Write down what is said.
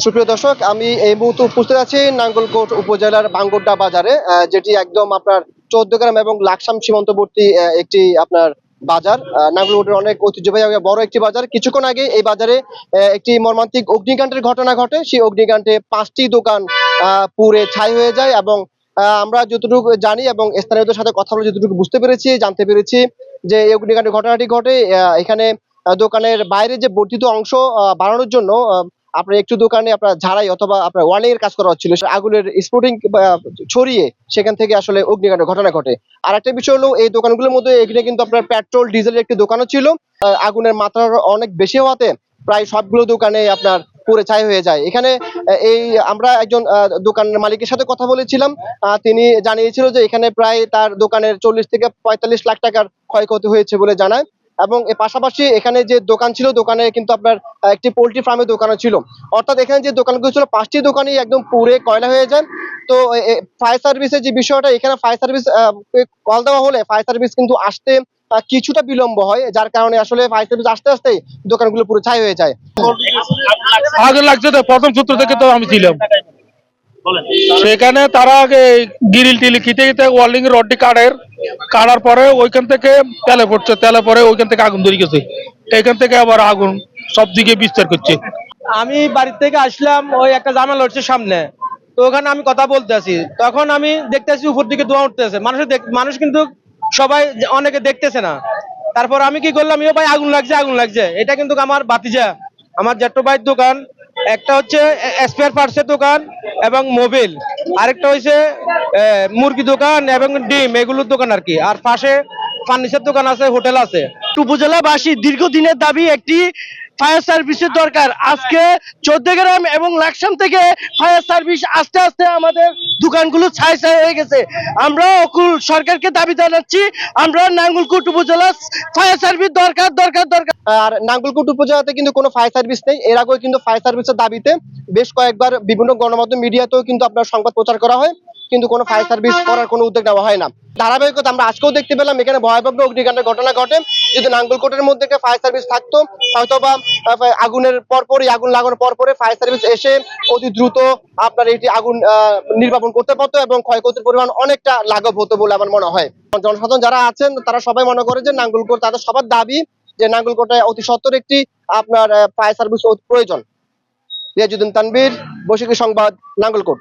সুপ্রিয় দর্শক, আমি এই মুহূর্তে উপস্থিত আছি নাঙ্গলকোট উপজেলার বাঙ্গোড্ডা বাজারে যেটি একদম আপনার চৌদ্দগ্রাম এবং লাকসাম সীমান্তবর্তী একটি আপনার বাজার। নাঙ্গলকোটের অনেক ঐতিহ্যবাহী বড় একটি বাজার। কিছুক্ষণ আগে এই বাজারে একটি মর্মান্তিক অগ্নিকাণ্ডের ঘটনা ঘটে। সেই অগ্নিকাণ্ডে পাঁচটি দোকান পুড়ে ছাই হয়ে যায় এবং আমরা যতটুকু জানি এবং স্থানীয়দের সাথে কথা বলে যতটুকু বুঝতে পেরেছি, জানতে পেরেছি যে এই অগ্নিকাণ্ডের ঘটনাটি ঘটে এখানে দোকানের বাইরে যে বর্ধিত অংশ বাড়ানোর জন্য আপনার একটু দোকানে আপনার ঝাড়াই অথবা আপনার ওয়ার্নিং এর কাজ করা হচ্ছিল আগুনের স্পোর্টিং ছড়িয়ে সেখান থেকে আসলে অগ্নিকাণ্ডের ঘটনা ঘটে। আর একটা বিষয় হলো, এই দোকানগুলোর মধ্যে এখানে কিন্তু আপনার পেট্রোল, ডিজেলের একটি দোকানও ছিল। আগুনের মাত্রা অনেক বেশি হওয়াতে প্রায় সবগুলো দোকানে আপনার পুড়ে ছাই হয়ে যায়। এখানে এই আমরা একজন দোকানের মালিকের সাথে কথা বলেছিলাম। তিনি জানিয়েছিল যে এখানে প্রায় তার দোকানের চল্লিশ থেকে পঁয়তাল্লিশ লাখ টাকার ক্ষয়ক্ষতি হয়েছে বলে জানায়। এবং এর পাশাপাশি এখানে যে দোকান ছিল, দোকানে কিন্তু আপনার একটি পোল্ট্রি ফার্মের দোকানও ছিল। অর্থাৎ এখানে যে দোকানগুলো ছিল, পাঁচটি দোকানই একদম পুরে কয়লা হয়ে যায়। তো ফায়ার সার্ভিসের যে বিষয়টা, এখানে ফায়ার সার্ভিস কল দেওয়া হলে ফায়ার সার্ভিস কিন্তু আসতে কিছুটা বিলম্ব হয়, যার কারণে আসলে ফায়ার সার্ভিস আসতে আসতেই দোকানগুলো পুরো ছাই হয়ে যায়। আগে লাগছে তো, প্রথম সূত্র থেকে তো আমি ছিলাম। সেখানে তারা আগে গিরিল টিলি খিতে খিতে ওয়ার্লিং রডটি কাটের কাটার পরে ওইখান থেকে তেলে পড়ছে তেলে পরে ওইখান থেকে আগুন ধরে গেছে। এখান থেকে আবার আগুন সব দিকে বিস্তার করছে। আমি বাড়ি থেকে আসলাম ওই একটা জামাল হচ্ছে সামনে। তো ওখানে আমি কথা বলতে আছি। তখন আমি দেখতেছি উপর দিকে ধোঁয়া উঠতেছে। মানুষ মানুষ কিন্তু সবাই অনেকে দেখতেছে না। তারপর আমি কি করলাম ইয়ে ভাই আগুন লাগছে আগুন লাগছে। এটা কিন্তু আমার বাতিজা আমার জেঠো ভাইয়ের দোকান। একটা হচ্ছে স্পেয়ার পার্টসের দোকান। এবং মোবিল। আরেকটা হয়েছে মুরগি দোকান এবং ডিম, এগুলোর দোকান আর কি। আর পাশে ফার্নিচার দোকান আছে, হোটেল আছে। উপজেলাবাসী দীর্ঘদিনের দাবি, একটি ফায়ার সার্ভিসের দরকার। আজকে চোদ্দ গ্রাম এবং লাকসাম থেকে ফায়ার সার্ভিস আস্তে আস্তে আমাদের দোকানগুলো ছাই ছাই হয়ে গেছে। আমরা অকুল সরকারকে দাবি জানাচ্ছি, আমরা নাঙ্গলকোট উপজেলা ফায়ার সার্ভিস দরকার দরকার দরকার। আর নাঙ্গলকোট উপজেলাতে কিন্তু কোনো ফায়ার সার্ভিস নেই। এর আগেও কিন্তু ফায়ার সার্ভিসের দাবিতে বেশ কয়েকবার বিভিন্ন গণমাধ্যম মিডিয়াতেও কিন্তু আপনার সংবাদ প্রচার করা হয়। কিন্তু কোনো ফায়ার সার্ভিস করার কোনো উদ্যোগ নেওয়া হয় না। ধারাবাহিকতা আমরা আজকেও দেখতে পেলাম। এখানে ভয়াবহ অগ্নিকাণ্ডের ঘটনা ঘটে। যদি নাঙ্গলকোটের মধ্যে একটা ফায়ার সার্ভিস থাকতো হয়তো বা আগুনের পরপরই, আগুন লাগানোর পরপরে ফায়ার সার্ভিস এসে অতি দ্রুত আপনার এটি আগুন নির্বাপন করতে পারতো এবং ক্ষয়ক্ষতির পরিমাণ অনেকটা লাঘব হতো বলে আমার মনে হয়। জনসাধারণ যারা আছেন, তারা সবাই মনে করে যে নাঙ্গলকোট তাদের সবার দাবি যে নাঙ্গলকোটে অতি সত্তর একটি আপনার ফায়ার সার্ভিস প্রয়োজন। রিয়াজুদ্দিন তানবীর বৈশাখী সংবাদ নাঙ্গলকোট